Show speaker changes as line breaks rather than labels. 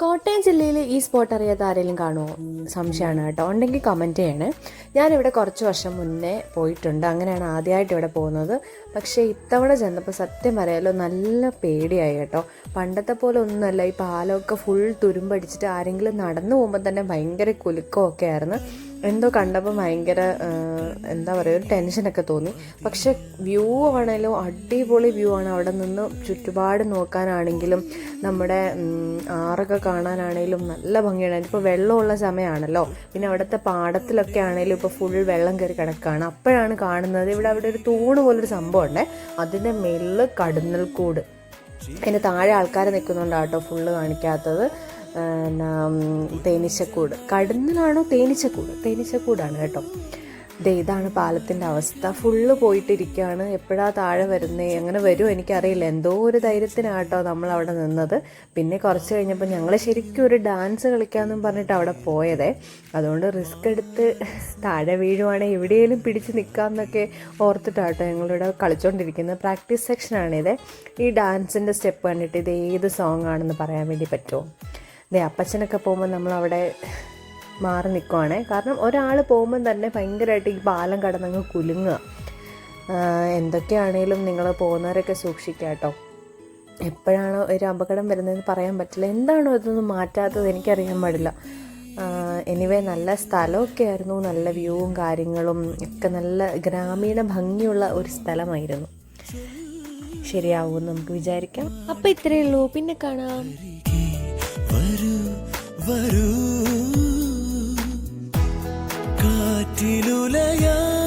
കോട്ടയം ജില്ലയിൽ ഈ സ്പോട്ട് അറിയാത്ത ആരെങ്കിലും കാണുമോ? സംശയമാണ് കേട്ടോ. ഉണ്ടെങ്കിൽ കമന്റ് ചെയ്യണേ. ഞാനിവിടെ കുറച്ച് വർഷം മുന്നേ പോയിട്ടുണ്ട്. അങ്ങനെയാണ് ആദ്യമായിട്ട് ഇവിടെ പോകുന്നത്. പക്ഷേ ഇത്തവണ ചെന്നപ്പോൾ സത്യം പറയാലോ നല്ല പേടിയായി കേട്ടോ. പണ്ടത്തെ പോലെ ഒന്നുമല്ല. ഈ പാലമൊക്കെ ഫുൾ തുരുമ്പടിച്ചിട്ട് ആരെങ്കിലും നടന്നു പോകുമ്പോൾ തന്നെ ഭയങ്കര കുലുക്കമൊക്കെ ആയിരുന്നു. എന്തോ കണ്ടപ്പോൾ ഭയങ്കര എന്താ പറയുക ഒരു ടെൻഷനൊക്കെ തോന്നി. പക്ഷെ വ്യൂ ആണെങ്കിലും അടിപൊളി വ്യൂ ആണ്. അവിടെ നിന്ന് ചുറ്റുപാട് നോക്കാനാണെങ്കിലും നമ്മുടെ ആറൊക്കെ കാണാനാണെങ്കിലും നല്ല ഭംഗിയാണ്. ഇപ്പോൾ വെള്ളമുള്ള സമയമാണല്ലോ പിന്നെ അവിടുത്തെ പാടത്തിലൊക്കെ ആണെങ്കിലും ഇപ്പോൾ ഫുൾ വെള്ളം കയറി കിടക്കുകയാണ് അപ്പോഴാണ് കാണുന്നത്. ഇവിടെ അവിടെ ഒരു തൂണ് പോലൊരു സംഭവം ഉണ്ട്. അതിന്റെ മേളിൽ കടന്നൽക്കൂട്. അതിന്റെ താഴെ ആൾക്കാർ നിൽക്കുന്നുണ്ടാട്ടോ ഫുള്ള് കാണിക്കാത്തത്. തേനീച്ചക്കൂട്. കടന്നലാണോ തേനീച്ചക്കൂട്? തേനീച്ചക്കൂടാണ് കേട്ടോ. ദേ ഇതാണ് പാലത്തിന്റെ അവസ്ഥ. ഫുള്ള് പോയിട്ടിരിക്കുകയാണ് എപ്പോഴാ താഴെ വരുന്നേ? അങ്ങനെ വരുമോ എനിക്കറിയില്ല. എന്തോ ഒരു ധൈര്യത്തിനാട്ടോ നമ്മൾ അവിടെ നിന്നത്. പിന്നെ കുറച്ച് കഴിഞ്ഞപ്പോൾ ഞങ്ങൾ ശരിക്കും ഒരു ഡാൻസ് കളിക്കാമെന്നും പറഞ്ഞിട്ട് അവിടെ പോയതേ. അതുകൊണ്ട് റിസ്ക് എടുത്ത് താഴെ വീഴുവാണെങ്കിൽ എവിടെയെങ്കിലും പിടിച്ച് നിൽക്കാമെന്നൊക്കെ ഓർത്തിട്ടാട്ടോ ഞങ്ങളിവിടെ കളിച്ചുകൊണ്ടിരിക്കുന്നത് പ്രാക്ടീസ് സെക്ഷനാണിത്. ഈ ഡാൻസിന്റെ സ്റ്റെപ്പ് കണ്ടിട്ട് ഇത് ഏത് സോങ് ആണെന്ന് പറയാൻ വേണ്ടി പറ്റുമോ? ദേ അപ്പച്ചനൊക്കെ പോകുമ്പോൾ നമ്മളവിടെ മാറി നിൽക്കുവാണേ കാരണം ഒരാൾ പോകുമ്പം തന്നെ ഭയങ്കരമായിട്ട് ഈ പാലം കടന്നങ്ങ് കുലുങ്ങുക. എന്തൊക്കെയാണേലും നിങ്ങൾ പോകുന്നവരൊക്കെ സൂക്ഷിക്കുക കേട്ടോ. എപ്പോഴാണോ ഒരു അപകടം വരുന്നതെന്ന് പറയാൻ പറ്റില്ല. എന്താണോ ഇതൊന്നും മാറ്റാത്തത് എനിക്കറിയാൻ പാടില്ല. എനിവേ നല്ല സ്ഥലമൊക്കെ ആയിരുന്നു. നല്ല വ്യൂവും കാര്യങ്ങളും ഒക്കെ നല്ല ഗ്രാമീണ ഭംഗിയുള്ള ഒരു സ്ഥലമായിരുന്നു. ശരിയാവുമെന്ന് നമുക്ക് വിചാരിക്കാം. അപ്പം ഇത്രയേ ഉള്ളൂ. പിന്നെ കാണാം.
വരൂ വരൂ. കാറ്റിലുലയാ